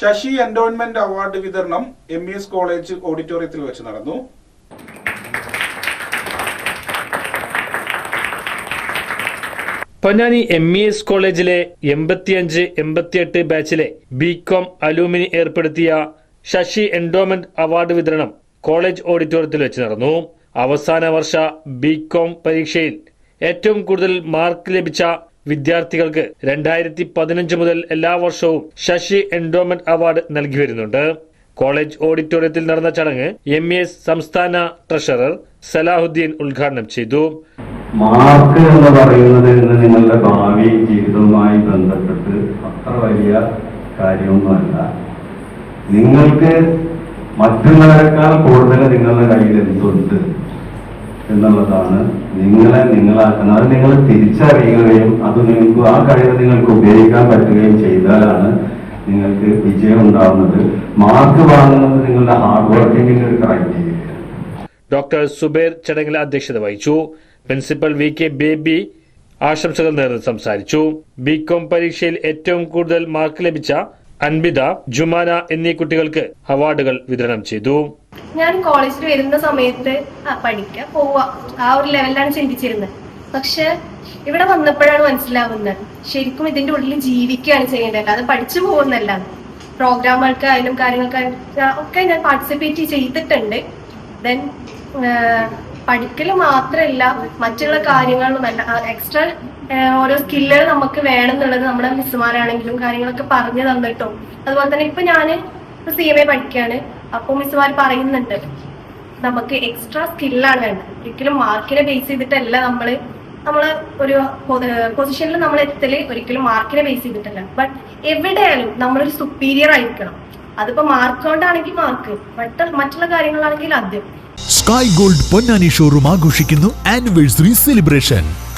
Sasi endowment award വിതരണം M E S college ഓഡിറ്റോറിയത്തിൽ വെച്ച് നടന്നു. പൊന്നാനി എം ഇ എസ് കോളേജിലെ എൺപത്തിയഞ്ച് എൺപത്തിയെട്ട് ബാച്ചിലെ ബി കോം അലൂമിനി ഏർപ്പെടുത്തിയ ശശി എൻഡോമെന്റ് അവാർഡ് വിതരണം കോളേജ് ഓഡിറ്റോറിയത്തിൽ വെച്ച് നടന്നു. അവസാന വർഷ ബി കോം പരീക്ഷയിൽ ഏറ്റവും കൂടുതൽ മാർക്ക് ലഭിച്ച വിദ്യാർത്ഥികൾക്ക് രണ്ടായിരത്തി പതിനഞ്ച് മുതൽ എല്ലാ വർഷവും ശശി എൻഡോമെന്റ് അവാർഡ് നൽകി വരുന്നുണ്ട്. കോളേജ് ഓഡിറ്റോറിയത്തിൽ നടന്ന ചടങ്ങ് എം എസ് സംസ്ഥാന ട്രഷറർ സലാഹുദ്ദീൻ ഉദ്ഘാടനം ചെയ്തു. മാർക്ക് എന്ന് പറയുന്നത് ഇന്ന് നിങ്ങളുടെ ഭാവി ജീവിതവുമായി ബന്ധപ്പെട്ട് അത്ര വലിയ കാര്യമൊന്നുമല്ല. നിങ്ങൾക്ക് മറ്റുള്ളവരെക്കാൾ കൂടുതൽ നിങ്ങളുടെ കയ്യിൽ എന്തുണ്ട്? എന്നുള്ളതാണ് നിങ്ങളെ നിങ്ങളാക്കുന്നത് അത് നിങ്ങൾ തിരിച്ചറിയുകയും അത് നിങ്ങൾക്ക് ആ കഴിവ് നിങ്ങൾക്ക് ഉപയോഗിക്കാൻ പറ്റുകയും ചെയ്താലാണ് നിങ്ങൾക്ക് വിജയം ഉണ്ടാകുന്നത് മാർക്ക് വാങ്ങുന്നത് നിങ്ങളുടെ ഹാർഡ് വർക്കിങ്ങിന്റെ ഒരു ക്രൈറ്റീരിയ ഡോക്ടർ സുബേർ ചടങ്ങിൽ അധ്യക്ഷത വഹിച്ചു. പ്രിൻസിപ്പൽ വി കെ ബേബി ആശംസകൾ നേർന്ന് സംസാരിച്ചു. ബി കോം പരീക്ഷയിൽ ഏറ്റവും കൂടുതൽ മാർക്ക് ലഭിച്ച അൻബിത ജുമാന എന്നീ കുട്ടികൾക്ക് അവാർഡുകൾ വിതരണം ചെയ്തു. ഞാൻ കോളേജിൽ വരുന്ന സമയത്ത് ആ പഠിക്കുക പോവുക ആ ഒരു ലെവലിലാണ് ചിന്തിച്ചിരുന്നത്. പക്ഷെ ഇവിടെ വന്നപ്പോഴാണ് മനസ്സിലാവുന്നത്. ശരിക്കും ഇതിന്റെ ഉള്ളിൽ ജീവിക്കുകയാണ് ചെയ്യേണ്ടത്. അത് പഠിച്ചു പോകുന്നല്ല പ്രോഗ്രാമുകൾക്കായാലും കാര്യങ്ങൾക്കായാലും ഒക്കെ ഞാൻ പാർട്ടിസിപ്പേറ്റ് ചെയ്തിട്ടുണ്ട്. ദെൻ പഠിക്കൽ മാത്രമല്ല മറ്റുള്ള കാര്യങ്ങളും എക്സ്ട്രാ ഓരോ സ്കില്ലുകൾ നമുക്ക് വേണം എന്നുള്ളത് നമ്മുടെ മിസ്സുമാരാണെങ്കിലും കാര്യങ്ങളൊക്കെ പറഞ്ഞു തന്നിട്ടും. അതുപോലെ തന്നെ ഇപ്പൊ ഞാൻ സി എം എ പഠിക്കുകയാണ് അപ്പോൾ മിസ്സുമാർ പറയുന്നുണ്ട് നമുക്ക് എക്സ്ട്രാ സ്കില്ലാണ് വേണ്ടത്. ഒരിക്കലും മാർക്കിനെ ബേസ് ചെയ്തിട്ടല്ല നമ്മൾ നമ്മൾ ഒരു പൊസിഷനിൽ നമ്മൾ എത്തൽ ഒരിക്കലും മാർക്കിനെ ബേസ് ചെയ്തിട്ടല്ല. ബട്ട് എവിടെയായാലും നമ്മളൊരു സുപ്പീരിയർ ആയിരിക്കണം. അതിപ്പോ മാർക്ക് കൊണ്ടാണെങ്കിൽ മാർക്ക് ബട്ട് മറ്റുള്ള കാര്യങ്ങളാണെങ്കിൽ ആദ്യം. സ്കൈ ഗോൾഡ് പൊന്നാനി ഷോറൂം ആഘോഷിക്കുന്നു ആനിവേഴ്സറി സെലിബ്രേഷൻ